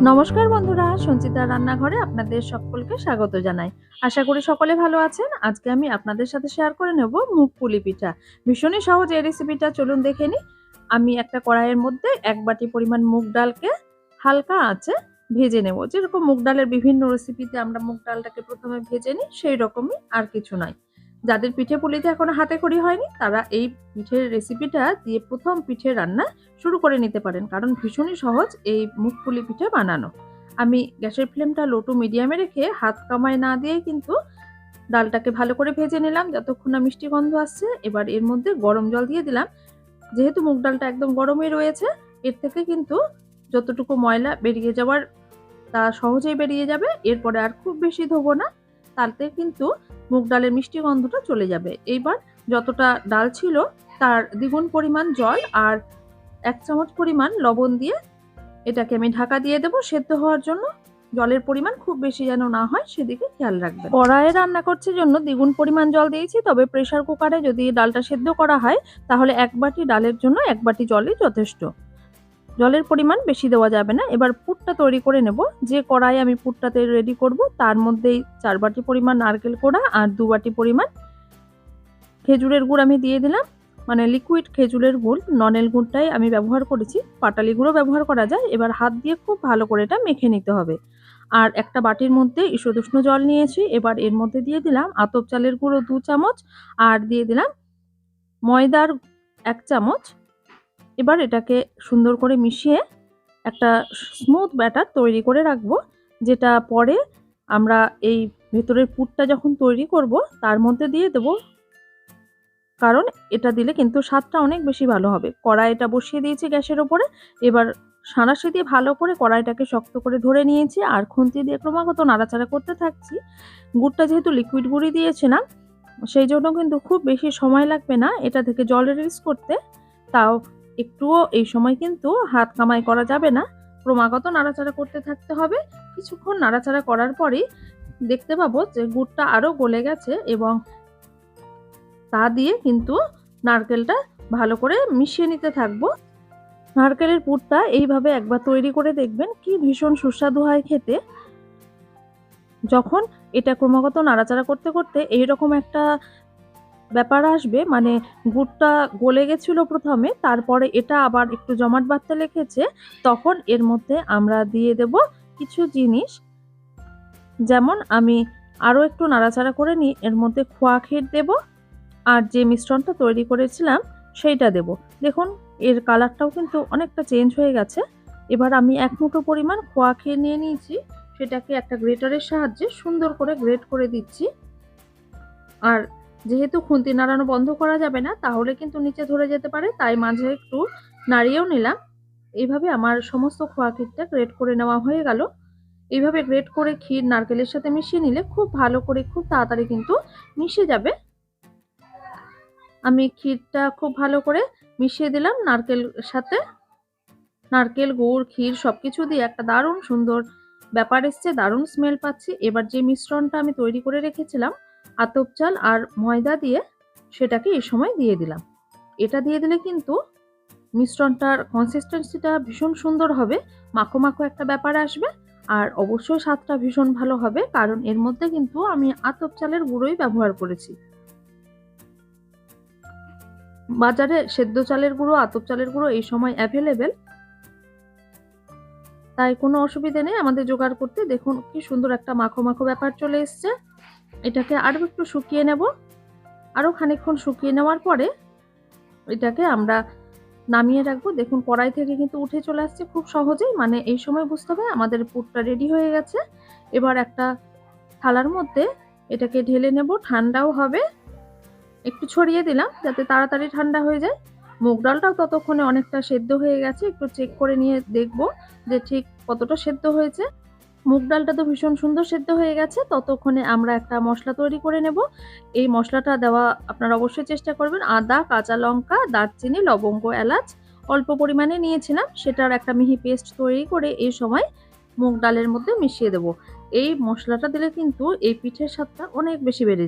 নমস্কার বন্ধুরা, সঞ্চিতা রান্নাঘরে আপনাদের সকলকে স্বাগত জানাই। আশা করি সকলে ভালো আছেন। আজকে আমি আপনাদের সাথে শেয়ার করে নেব মুগ পুলি পিঠা। ভীষণই সহজ এই রেসিপিটা চলুন দেখে নিই। আমি একটা কড়াইয়ের মধ্যে এক বাটি পরিমাণ মুগ ডালকে হালকা আছে ভেজে নেব। যেরকম মুগ ডালের বিভিন্ন রেসিপিতে আমরা মুগ ডালটাকে প্রথমে ভেজে নিই সেই রকমই আর কিছু নয়। যাদের পিঠে পুলিতে এখনও হাতে খড়ি হয়নি, তারা এই পিঠের রেসিপিটা দিয়ে প্রথম পিঠে রান্না শুরু করে নিতে পারেন। কারণ ভীষণই সহজ এই মুখপুলি পিঠে বানানো। আমি গ্যাসের ফ্লেমটা লো টু মিডিয়ামে রেখে হাত কামায় না দিয়েই কিন্তু ডালটাকে ভালো করে ভেজে নিলাম, যতক্ষণ না মিষ্টি গন্ধ আসছে। এবার এর মধ্যে গরম জল দিয়ে দিলাম। যেহেতু মুগ ডালটা একদম গরমই রয়েছে, এর থেকে কিন্তু যতটুকু ময়লা বেরিয়ে যাওয়ার তা সহজেই বেরিয়ে যাবে। এরপরে আর খুব বেশি ধোবো না। তাতে কিন্তু মুগ ডালের মিষ্টি গন্ধটা চলে যাবে। এইবার যতটা ডাল ছিল তার দ্বিগুণ পরিমাণ জল আর এক চামচ পরিমাণ লবণ দিয়ে এটাকে আমি ঢাকা দিয়ে দেবো সেদ্ধ হওয়ার জন্য। জলের পরিমাণ খুব বেশি যেন না হয় সেদিকে খেয়াল রাখবেন। কড়াইয়ে রান্না করছে জন্য দ্বিগুণ পরিমাণ জল দিয়েছি, তবে প্রেশার কুকারে যদি ডালটা সেদ্ধ করা হয় তাহলে এক বাটি ডালের জন্য এক বাটি জলই যথেষ্ট। জলের পরিমাণ বেশি দেওয়া যাবে না। এবার পুরটা তৈরি করে নেব। যে কড়াই আমি পুরটাতে রেডি করব, তার মধ্যেই চার বাটি পরিমাণ নারকেল কোড়া আর দু বাটি পরিমাণ খেজুরের গুড় আমি দিয়ে দিলাম। মানে লিকুইড খেজুরের গুড় ননেল গুড়টাই আমি ব্যবহার করেছি। পাটালি গুঁড়ো ব্যবহার করা যায়। এবার হাত দিয়ে খুব ভালো করে এটা মেখে নিতে হবে। আর একটা বাটির মধ্যে ঈষদুষ্ণ জল নিয়েছি। এবার এর মধ্যে দিয়ে দিলাম আতপ চালের গুঁড়ো দু চামচ। আর দিয়ে দিলাম ময়দার এক চামচ। এবার এটাকে সুন্দর করে মিশিয়ে একটা স্মুথ ব্যাটার তৈরি করে রাখব, যেটা পরে আমরা এই ভেতরের পুরটা যখন তৈরি করব, তার মধ্যে দিয়ে দেবো। কারণ এটা দিলে কিন্তু স্বাদটা অনেক বেশি ভালো হবে। কড়াইটা বসিয়ে দিয়েছি গ্যাসের ওপরে, এবার সাঁড়াশি দিয়ে ভালো করে কড়াইটাকে শক্ত করে ধরে নিয়েছি, আর খুন্তি দিয়ে ক্রমাগত নাড়াচাড়া করতে থাকছি। গুড়টা যেহেতু লিকুইড গুঁড়ি দিয়েছিলাম সেই জন্য কিন্তু খুব বেশি সময় লাগবে না এটা থেকে জল রিলিজ করতে। তাও একটুও এই সময় কিন্তু হাত কামাই করা যাবে না। ক্রমাগত নাড়াচাড়া করতে থাকতে হবে। কিছুক্ষণ নাড়াচাড়া করার পরেই দেখতে পাবো যে গুড়টা আরও গলে গেছে এবং তা দিয়ে কিন্তু নারকেলটা ভালো করে মিশিয়ে নিতে থাকব। নারকেলের পুরটা এইভাবে একবার তৈরি করে দেখবেন, কি ভীষণ সুস্বাদু হয় খেতে। যখন এটা ক্রমাগত নাড়াচাড়া করতে করতে এইরকম একটা ব্যাপার আসবে মানে গুড়টা গলে গেছিল প্রথমে, তারপরে এটা আবার একটু জমাট বাঁধতে লেগেছে তখন এর মধ্যে আমরা দিয়ে দেব কিছু জিনিস। যেমন আমি আরও একটু নাড়াচাড়া করে নিই, এর মধ্যে খোয়া ক্ষীর দেবো, আর যে মিশ্রণটা তৈরি করেছিলাম সেইটা দেব। দেখুন, এর কালারটাও কিন্তু অনেকটা চেঞ্জ হয়ে গেছে। এবার আমি এক মুঠো পরিমাণ খোয়া খেয়ে নিয়ে নিয়েছি, সেটাকে একটা গ্রেটারের সাহায্যে সুন্দর করে গ্রেট করে দিচ্ছি। আর যেহেতু খুন্তি নাড়ানো বন্ধ করা যাবে না, তাহলে কিন্তু নিচে ধরে যেতে পারে। তাই মাঝে একটু নাড়িয়েও নিলাম। এইভাবে আমার সমস্ত খোয়া ক্ষীরটা গ্রেট করে নেওয়া হয়ে গেল। এইভাবে গ্রেট করে ক্ষীর নারকেলের সাথে মিশিয়ে নিলে খুব ভালো করে, খুব তাড়াতাড়ি কিন্তু মিশে যাবে। আমি ক্ষীরটা খুব ভালো করে মিশিয়ে দিলাম নারকেল সাথে। নারকেল, গুড়, ক্ষীর সব কিছু দিয়ে একটা দারুণ সুন্দর ব্যাপার এসছে, দারুণ স্মেল পাচ্ছি। এবার যে মিশ্রণটা আমি তৈরি করে রেখেছিলাম আতপ চাল আর ময়দা দিয়ে সেটাকে এই সময় দিয়ে দিলাম। এটা দিয়ে দিলে কিন্তু মিশ্রণটার কনসিস্টেন্সিটা ভীষণ সুন্দর হবে, মাখো মাখো একটা ব্যাপার আসবে আর অবশ্যই স্বাদটা ভীষণ ভালো হবে কারণ এর মধ্যে কিন্তু আমি আতপ চালের গুঁড়োই ব্যবহার করেছি। বাজারে সেদ্ধ চালের গুঁড়ো, আতপ চালের গুঁড়ো এই সময় অ্যাভেলেবেল তাই কোনো অসুবিধে নেই, আমাদের জোগাড় করতে দেখুন কি সুন্দর একটা মাখো মাখো ব্যাপার চলে এসছে। এটাকে আরও একটু শুকিয়ে নেব। আরও খানিকক্ষণ শুকিয়ে নেওয়ার পরে এটাকে আমরা নামিয়ে রাখব। দেখুন, কড়াই থেকে কিন্তু উঠে চলে আসছে খুব সহজেই। মানে এই সময় বুঝতে হবে আমাদের পুরটা রেডি হয়ে গেছে। এবার একটা থালার মধ্যে এটাকে ঢেলে নেব। ঠান্ডাও হবে। একটু ছড়িয়ে দিলাম যাতে তাড়াতাড়ি ঠান্ডা হয়ে যায়। মুগ ডালটাও ততক্ষণে অনেকটা সেদ্ধ হয়ে গেছে। একটু চেক করে নিয়ে দেখব যে ঠিক কতটা সেদ্ধ হয়েছে। মুগ ডালটা তো ভীষণ সুন্দর সেদ্ধ হয়ে গেছে, ততক্ষণে আমরা একটা মশলা তৈরি করে নেব। এই মশলাটা দেওয়া আপনারা অবশ্যই চেষ্টা করবেন, আদা, কাঁচা লঙ্কা, দারচিনি, লবঙ্গ, এলাচ অল্প পরিমাণে নিয়েছিলাম, সেটার একটা মিহি পেস্ট তৈরি করে এই সময় মুগ ডালের মধ্যে মিশিয়ে দেব। এই মশলাটা দিলে কিন্তু এই পিঠের স্বাদটা অনেক বেশি বেড়ে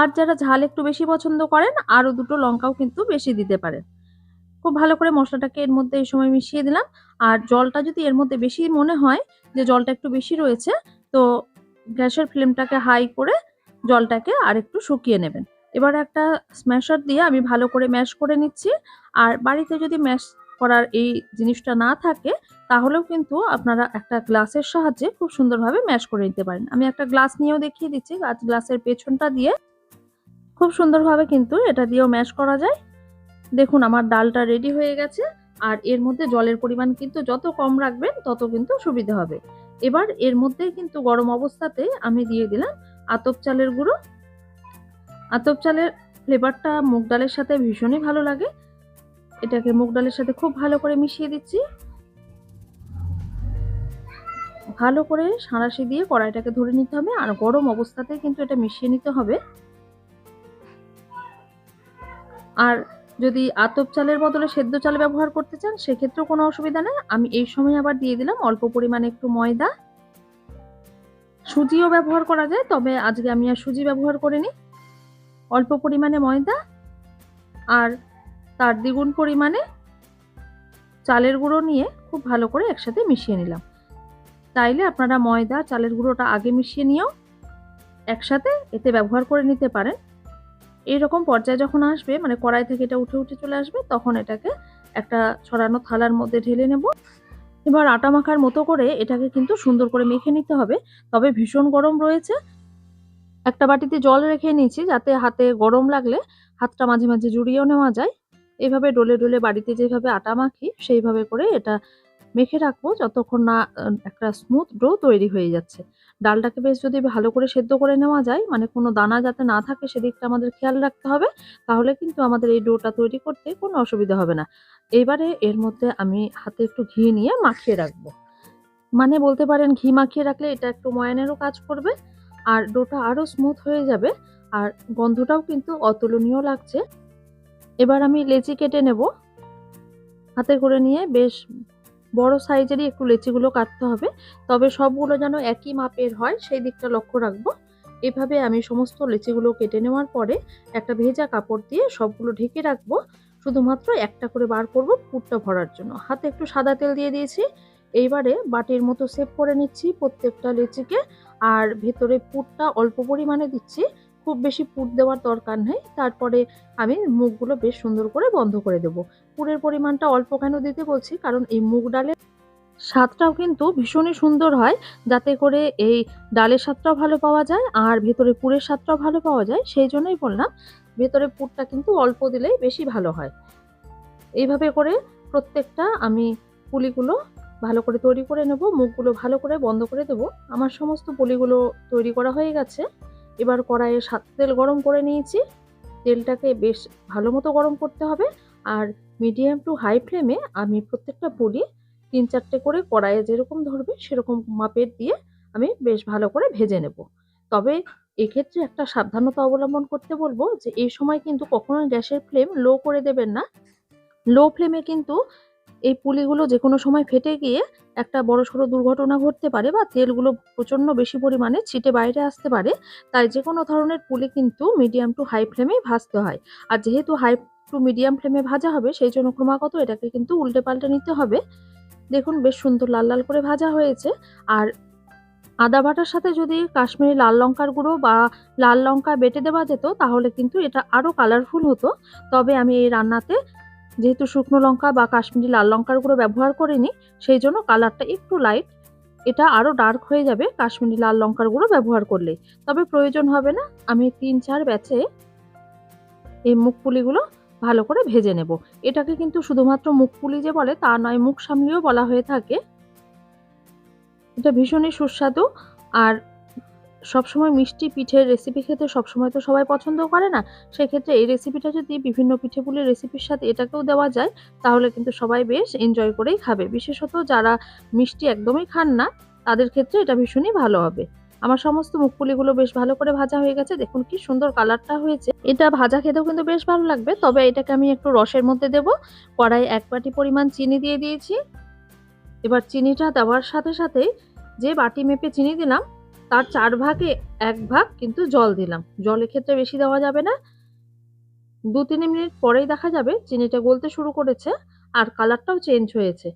আর যারা ঝাল একটু বেশি পছন্দ করেন, আরও দুটো লঙ্কাও কিন্তু বেশি দিতে পারেন। খুব ভালো করে মশলাটাকে এর মধ্যে এই সময় মিশিয়ে দিলাম। আর জলটা যদি এর মধ্যে বেশি মনে হয় যে জলটা একটু বেশি রয়েছে, তো গ্যাসের ফ্লেমটাকে হাই করে জলটাকে আর একটু শুকিয়ে নেবেন। এবার একটা স্ম্যাশার দিয়ে আমি ভালো করে ম্যাশ করে নিচ্ছি। আর বাড়িতে যদি ম্যাশ করার এই জিনিসটা না থাকে, তাহলেও কিন্তু আপনারা একটা গ্লাসের সাহায্যে খুব সুন্দরভাবে ম্যাশ করে নিতে পারেন। আমি একটা গ্লাস নিয়েও দেখিয়ে দিচ্ছি। গ্লাসের পেছনটা দিয়ে খুব সুন্দরভাবে কিন্তু এটা দিয়েও ম্যাশ করা যায়। দেখুন, আমার ডালটা রেডি হয়ে গেছে, আর এর মধ্যে জলের পরিমাণ কিন্তু যত কম রাখবেন, তত কিন্তু সুবিধা হবে। এবার এর মধ্যে কিন্তু গরম অবস্থাতে আমি দিয়ে দিলাম আতপ চালের গুঁড়ো। আতপ চালের ফ্লেভারটা মুগ ডালের সাথে ভীষণই ভালো লাগে। এটাকে মুগ ডালের সাথে খুব ভালো করে মিশিয়ে দিচ্ছি। ভালো করে সাঁড়াশি দিয়ে কড়াইটাকে ধরে নিতে হবে, আর গরম অবস্থাতে কিন্তু এটা মিশিয়ে নিতে হবে। আর যদি আতপ চালের বদলে সেদ্ধ চাল ব্যবহার করতে চান, সেক্ষেত্রেও কোনো অসুবিধা নেই। আমি এই সময় আবার দিয়ে দিলাম অল্প পরিমাণে একটু ময়দা। সুজিও ব্যবহার করা যায়, তবে আজকে আমি আর সুজি ব্যবহার করিনি। অল্প পরিমাণে ময়দা আর তার দ্বিগুণ পরিমাণে চালের গুঁড়ো নিয়ে খুব ভালো করে একসাথে মিশিয়ে নিলাম। চাইলে আপনারা ময়দা, চালের গুঁড়োটা আগে মিশিয়ে নিয়েও একসাথে এতে ব্যবহার করে নিতে পারেন। এইরকম পর্যায়ে যখন আসবে মানে কড়াই থেকে এটা উঠে উঠে চলে আসবে, তখন এটাকে একটা ছড়ানো থালার মধ্যে ঢেলে নেব। এবার আটা মাখার মতো করে এটাকে কিন্তু সুন্দর করে মেখে নিতে হবে। তবে ভীষণ গরম রয়েছে। একটা বাটিতে জল রেখে নিয়েছি যাতে হাতে গরম লাগলে হাতটা মাঝে মাঝে জুড়িয়েও নেওয়া যায়। এভাবে ডলে ডলে বাড়িতে যেভাবে আটা মাখি, সেইভাবে করে এটা মেখে রাখব যতক্ষণ না একটা স্মুথ ডো তৈরি হয়ে যাচ্ছে। ডালটাকে বেশ যদি ভালো করে সেদ্ধ করে নেওয়া যায় মানে কোনো দানা যাতে না থাকে সেদিকটা আমাদের খেয়াল রাখতে হবে, তাহলে কিন্তু আমাদের এই ডোটা তৈরি করতে কোনো অসুবিধা হবে না। এবারে এর মধ্যে আমি হাতে একটু ঘি নিয়ে মাখিয়ে রাখব। মানে বলতে পারেন ঘি মাখিয়ে রাখলে এটা একটু ময়ানেরও কাজ করবে, আর ডোটা আরও স্মুথ হয়ে যাবে, আর গন্ধটাও কিন্তু অতুলনীয় লাগছে। এবার আমি লেচি কেটে নেব। হাতে করে নিয়ে বেশ বড় সাইজেরই একটু লেচিগুলো কাটতে হবে। তবে সবগুলো যেন একই মাপের হয়, সেই দিকটা লক্ষ্য রাখব। এভাবে আমি সমস্ত লেচিগুলো কেটে নেওয়ার পরে একটা ভেজা কাপড় দিয়ে সবগুলো ঢেকে রাখব। শুধুমাত্র একটা করে বার করব পুরটা ভরার জন্য। হাতে একটু সাদা তেল দিয়ে দিয়েছি। এইবারে বাটির মতো সেভ করে নিচ্ছি প্রত্যেকটা লেচিকে। আর ভেতরে পুরটা অল্প পরিমাণে দিচ্ছি। খুব বেশি পুর দেওয়ার দরকার নেই। তারপরে আমি মুখগুলো বেশ সুন্দর করে বন্ধ করে দেব। পুরের পরিমাণটা অল্প কেন দিতে বলছি? কারণ এই মুগ ডালের স্বাদটাও কিন্তু ভীষণই সুন্দর হয়। যাতে করে এই ডালের স্বাদটাও ভালো পাওয়া যায় আর ভেতরে পুরের স্বাদটাও ভালো পাওয়া যায়, সেই জন্যই বললাম ভেতরে পুরটা কিন্তু অল্প দিলেই বেশি ভালো হয়। এইভাবে করে প্রত্যেকটা আমি পুলিগুলো ভালো করে তৈরি করে নেব মুখগুলো ভালো করে বন্ধ করে দেব। আমার সমস্ত পুলিগুলো তৈরি করা হয়ে গেছে। এবার কড়াইয়ে সাত তেল গরম করে নিয়েছি। তেলটাকে বেশ ভালো মতো গরম করতে হবে। আর মিডিয়াম টু হাই ফ্লেমে আমি প্রত্যেকটা পুলি তিন চারটে করে কড়াইয়ে যেরকম ধরবে সেরকম মাপের দিয়ে আমি বেশ ভালো করে ভেজে নেব। তবে এক্ষেত্রে একটা সাবধানতা অবলম্বন করতে বলব যে, এই সময় কিন্তু কখনোই গ্যাসের ফ্লেম লো করে দেবেন না। লো ফ্লেমে কিন্তু এই পুলিগুলো যে কোনো সময় ফেটে গিয়ে একটা বড় সড়ো দুর্ঘটনা ঘটতে পারে বা তেলগুলো প্রচণ্ড বেশি পরিমাণে ছিটে বাইরে আসতে পারে, তাই যে কোনো ধরনের পুলি কিন্তু মিডিয়াম টু হাই ফ্লেমেই ভাজতে হয়। আর যেহেতু হাই টু মিডিয়াম ফ্লেমে ভাজা হবে, সেই জন্য ক্রমাগত এটাকে কিন্তু উল্টে পাল্টে নিতে হবে। দেখুন, বেশ সুন্দর লাল লাল করে ভাজা হয়েছে। আর আদা বাটার সাথে যদি কাশ্মীরি লাল লঙ্কার গুঁড়ো বা লাল লঙ্কা বেটে দেওয়া যেত, তাহলে কিন্তু এটা আরও কালারফুল হতো। তবে আমি এই রান্নাতে যেহেতু শুকনো লঙ্কা বা কাশ্মীরি লাল লঙ্কার গুঁড়ো ব্যবহার করিনি, সেই জন্য কালারটা একটু লাইট এটা আরও ডার্ক হয়ে যাবে কাশ্মীরি লাল লঙ্কার গুঁড়ো ব্যবহার করলে। তবে প্রয়োজন হবে না, আমি তিন চার ব্যাচে এই মুখ পুলিগুলো ভালো করে ভেজে নেব। এটাকে কিন্তু শুধুমাত্র মুখ পুলি যে বলে তা নয় মুখ সামলিও বলা হয়ে থাকে। এটা ভীষণই সুস্বাদু আর সবসময় মিষ্টি পিঠের রেসিপি খেতে সবসময় তো সবাই পছন্দ করে না। সেক্ষেত্রে এই রেসিপিটা যদি বিভিন্ন পিঠে পুলির রেসিপির সাথে এটাকেও দেওয়া যায়, তাহলে কিন্তু সবাই বেশ এনজয় করেই খাবে। বিশেষত যারা মিষ্টি একদমই খান না, তাদের ক্ষেত্রে এটা ভীষণই ভালো হবে। আমার সমস্ত মুখপুলিগুলো বেশ ভালো করে ভাজা হয়ে গেছে। দেখুন কি সুন্দর কালারটা হয়েছে। এটা ভাজা খেতেও কিন্তু বেশ ভালো লাগবে। তবে এটাকে আমি একটু রসের মধ্যে দেব। কড়াই এক বাটি পরিমাণ চিনি দিয়ে দিয়েছি। এবার চিনিটা দেওয়ার সাথে সাথে যে বাটি মেপে চিনি দিলাম তার চার ভাগে এক ভাগ কিন্তু জল দিলাম। জলের ক্ষেত্রে বেশি দেওয়া যাবে না। দু তিন মিনিট পরেই দেখা যাবে চিনিটা গলতে শুরু করেছে আর কালারটাও চেঞ্জ হয়েছে।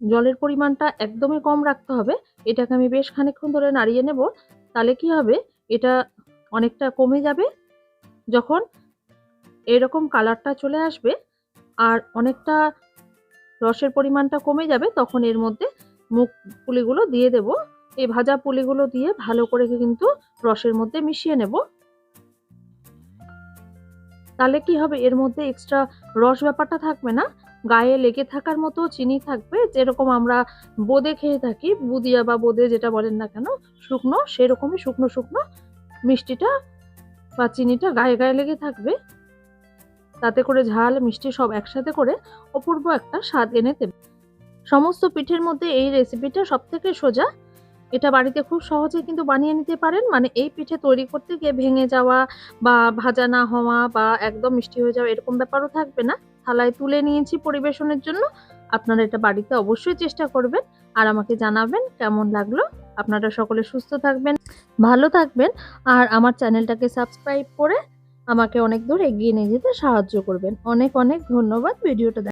জলের পরিমাণটা একদমই কম রাখতে হবে। এটাকে আমি বেশ খানিকক্ষণ ধরে নাড়িয়ে নেব। তাহলে কি হবে? এটা অনেকটা কমে যাবে। যখন এরকম কালারটা চলে আসবে আর অনেকটা রসের পরিমাণটা কমে যাবে, তখন এর মধ্যে মুখ পুলিগুলো দিয়ে দেব। এই ভাজা পুলিগুলো দিয়ে ভালো করে কিন্তু রসের মধ্যে মিশিয়ে নেব। তাহলে কি হবে? এর মধ্যে এক্সট্রা রস ব্যাপারটা থাকবে না। গায়ে লেগে থাকার মতো চিনি থাকবে। যেরকম আমরা বোদে খেয়ে থাকি, বুদিয়া বা বোদে যেটা বলেন না কেন, শুকনো, সেরকমই শুকনো শুকনো মিষ্টিটা বা চিনিটা গায়ে গায়ে লেগে থাকবে। তাতে করে ঝাল, মিষ্টি সব একসাথে করে অপূর্ব একটা স্বাদ এনে দেবে। সমস্ত পিঠের মধ্যে এই রেসিপিটা সব থেকে সোজা। এটা বাড়িতে খুব সহজে কিন্তু বানিয়ে নিতে পারেন। মানে এই পিঠে তৈরি করতে গিয়ে ভেঙে যাওয়া বা ভাজা না হওয়া বা একদম মিষ্টি হয়ে যাওয়া এরকম ব্যাপারও থাকবে না। থালায় তুলে নিয়েছি পরিবেশনের জন্য। আপনারা এটা বাড়িতে অবশ্যই চেষ্টা করবেন। আর আমাকে জানাবেন কেমন লাগল। আপনারা সকলে সুস্থ থাকবেন, ভালো থাকবেন। আর আমার চ্যানেলটাকে সাবস্ক্রাইব করে আমাকে অনেক দূর এগিয়ে নিয়ে যেতে সাহায্য করবেন। অনেক অনেক ধন্যবাদ ভিডিওটা